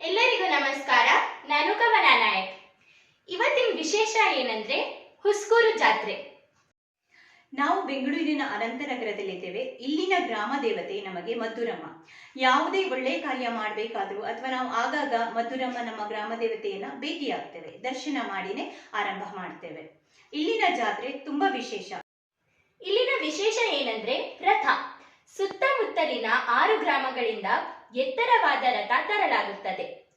ಎಲ್ಲರಿಗೂ ನಮಸ್ಕಾರ. ನಾನು ಕವನ ನಾಯಕ್. ಇವತ್ತಿನ ವಿಶೇಷ ಏನಂದ್ರೆ ಹುಸ್ಕೂರು ಜಾತ್ರೆ. ನಾವು ಬೆಂಗಳೂರಿನ ಅನಂತನಗರದಲ್ಲಿದ್ದೇವೆ. ಇಲ್ಲಿನ ಗ್ರಾಮ ದೇವತೆ ನಮಗೆ ಮಧುರಮ್ಮ. ಯಾವುದೇ ಒಳ್ಳೆ ಕಾರ್ಯ ಮಾಡಬೇಕಾದ್ರೂ ಅಥವಾ ನಾವು ಆಗಾಗ ಮಧುರಮ್ಮ ನಮ್ಮ ಗ್ರಾಮ ದೇವತೆಯನ್ನ ಭೇಟಿಯಾಗ್ತೇವೆ. ದರ್ಶನ ಮಾಡಿನೇ ಆರಂಭ ಮಾಡ್ತೇವೆ. ಇಲ್ಲಿನ ಜಾತ್ರೆ ತುಂಬಾ ವಿಶೇಷ. ಇಲ್ಲಿನ ವಿಶೇಷ ಏನಂದ್ರೆ ರಥ. ಸುತ್ತಮುತ್ತಲಿನ ಆರು ಗ್ರಾಮಗಳಿಂದ ಎತ್ತರವಾದ ರಥ ತರಲಾಗುತ್ತದೆ.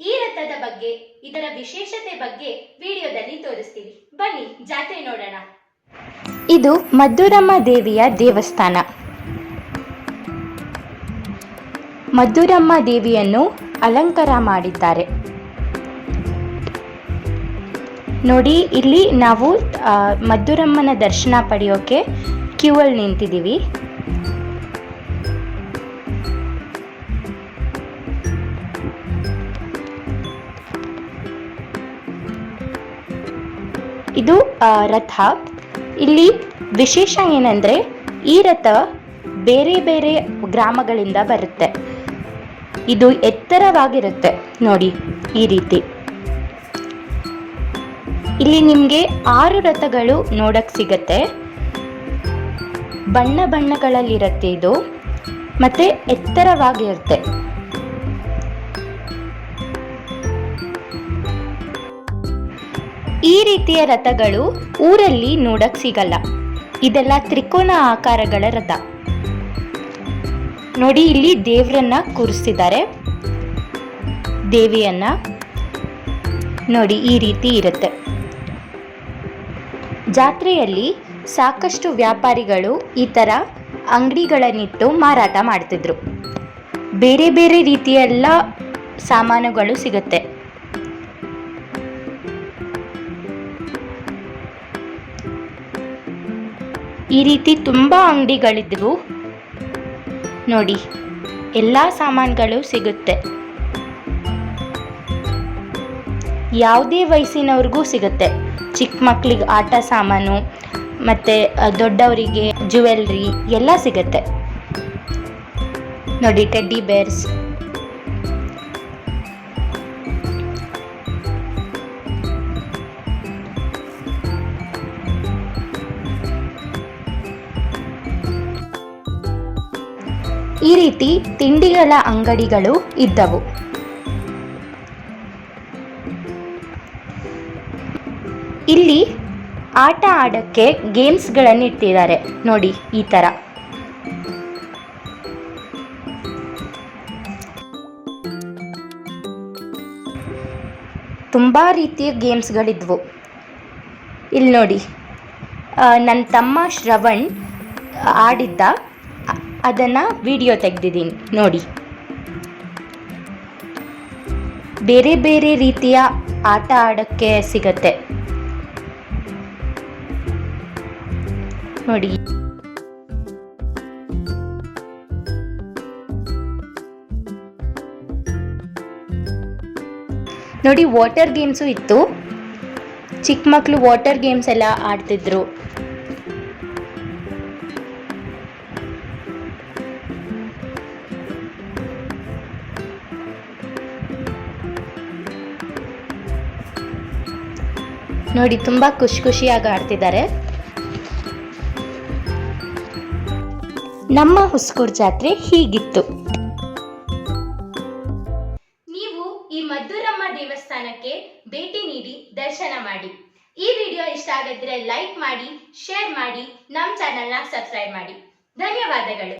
ಈ ರಥದ ಬಗ್ಗೆ ಇದರ ವಿಶೇಷತೆ ಬಗ್ಗೆ ವಿಡಿಯೋದಲ್ಲಿ ತೋರಿಸ್ತೀವಿ. ಬನ್ನಿ ಜಾತ್ರೆ ನೋಡೋಣ. ಇದು ಮದ್ದೂರಮ್ಮ ದೇವಿಯ ದೇವಸ್ಥಾನ. ಮದ್ದೂರಮ್ಮ ದೇವಿಯನ್ನು ಅಲಂಕಾರ ಮಾಡಿದ್ದಾರೆ. ನೋಡಿ ಇಲ್ಲಿ ನಾವು ಆ, ಮದ್ದೂರಮ್ಮನ ದರ್ಶನ ಪಡೆಯೋಕೆ ಕ್ಯೂ ಅಲ್ಲಿ ನಿಂತಿದ್ದೀವಿ. ಇದು ರಥ. ಇಲ್ಲಿ ವಿಶೇಷ ಏನಂದ್ರೆ ಈ ರಥ ಬೇರೆ ಬೇರೆ ಗ್ರಾಮಗಳಿಂದ ಬರುತ್ತೆ. ಇದು ಎತ್ತರವಾಗಿರುತ್ತೆ ನೋಡಿ ಈ ರೀತಿ. ಇಲ್ಲಿ ನಿಮಗೆ ಆರು ರಥಗಳು ನೋಡಕ್ ಸಿಗತ್ತೆ. ಬಣ್ಣ ಬಣ್ಣಗಳಲ್ಲಿರುತ್ತೆ ಇದು. ಮತ್ತೆ ಎತ್ತರವಾಗಿರುತ್ತೆ. ಈ ರೀತಿಯ ರಥಗಳು ಊರಲ್ಲಿ ನೋಡಕ್ ಸಿಗಲ್ಲ. ಇದೆಲ್ಲ ತ್ರಿಕೋನ ಆಕಾರಗಳ ರಥ. ನೋಡಿ, ಇಲ್ಲಿ ದೇವರನ್ನ ಕೂರಿಸ್ತಿದ್ದಾರೆ. ದೇವಿಯನ್ನ ನೋಡಿ, ಈ ರೀತಿ ಇರುತ್ತೆ. ಜಾತ್ರೆಯಲ್ಲಿ ಸಾಕಷ್ಟು ವ್ಯಾಪಾರಿಗಳು ಈ ಥರ ಅಂಗಡಿಗಳನ್ನಿಟ್ಟು ಮಾರಾಟ ಮಾಡ್ತಿದ್ರು. ಬೇರೆ ಬೇರೆ ರೀತಿಯೆಲ್ಲ ಸಾಮಾನುಗಳು ಸಿಗುತ್ತೆ. ಈ ರೀತಿ ತುಂಬ ಅಂಗಡಿಗಳಿದ್ವು ನೋಡಿ, ಎಲ್ಲ ಸಾಮಾನುಗಳು ಸಿಗುತ್ತೆ. ಯಾವುದೇ ವಯಸ್ಸಿನವ್ರಿಗೂ ಸಿಗುತ್ತೆ. ಚಿಕ್ಕ ಮಕ್ಕಳಿಗೆ ಆಟ ಸಾಮಾನು, ಮತ್ತು ದೊಡ್ಡವರಿಗೆ ಜುವೆಲ್ರಿ ಎಲ್ಲ ಸಿಗುತ್ತೆ. ನೋಡಿ, ಟೆಡ್ಡಿ ಬೇರ್ಸ್. ಈ ರೀತಿ ತಿಂಡಿಗಳ ಅಂಗಡಿಗಳು ಇದ್ದವು. ಇಲ್ಲಿ ಆಟ ಆಡಕ್ಕೆ ಗೇಮ್ಸ್ಗಳನ್ನು ಇಟ್ಟಿದ್ದಾರೆ. ನೋಡಿ, ಈ ಥರ. ತುಂಬ ರೀತಿಯ ಗೇಮ್ಸ್ಗಳಿದ್ವು. ಇಲ್ಲಿ ನೋಡಿ ನನ್ನ ತಮ್ಮ ಶ್ರವಣ್ ಆಡಿದ್ದ ಅದನ್ನು ವಿಡಿಯೋ ತೆಗೆದಿದ್ದೀನಿ. ನೋಡಿ. ಬೇರೆ ಬೇರೆ ರೀತಿಯ ಆಟ ಆಡೋಕ್ಕೆ ಸಿಗತ್ತೆ. ನೋಡಿ. ನೋಡಿ ವಾಟರ್ ಗೇಮ್ಸು ಇತ್ತು. ಚಿಕ್ಕ ಮಕ್ಕಳು ವಾಟರ್ ಗೇಮ್ಸ್ ಎಲ್ಲ ಆಡ್ತಿದ್ರು. ನೋಡಿ, ತುಂಬಾ ಖುಷಿ ಖುಷಿಯಾಗಿ ಆಡ್ತಿದ್ದಾರೆ. ನಮ್ಮ ಹುಸ್ಕೂರ್ ಜಾತ್ರೆ ಹೀಗಿತ್ತು. ನೀವು ಈ ಮದ್ದೂರಮ್ಮ ದೇವಸ್ಥಾನಕ್ಕೆ ಭೇಟಿ ನೀಡಿ, ದರ್ಶನ ಮಾಡಿ. ಈ ವಿಡಿಯೋ ಇಷ್ಟ ಆಗಿದ್ರೆ ಲೈಕ್ ಮಾಡಿ, ಶೇರ್ ಮಾಡಿ, ನಮ್ಮ ಚಾನೆಲ್ನ ಸಬ್ಸ್ಕ್ರೈಬ್ ಮಾಡಿ. ಧನ್ಯವಾದಗಳು.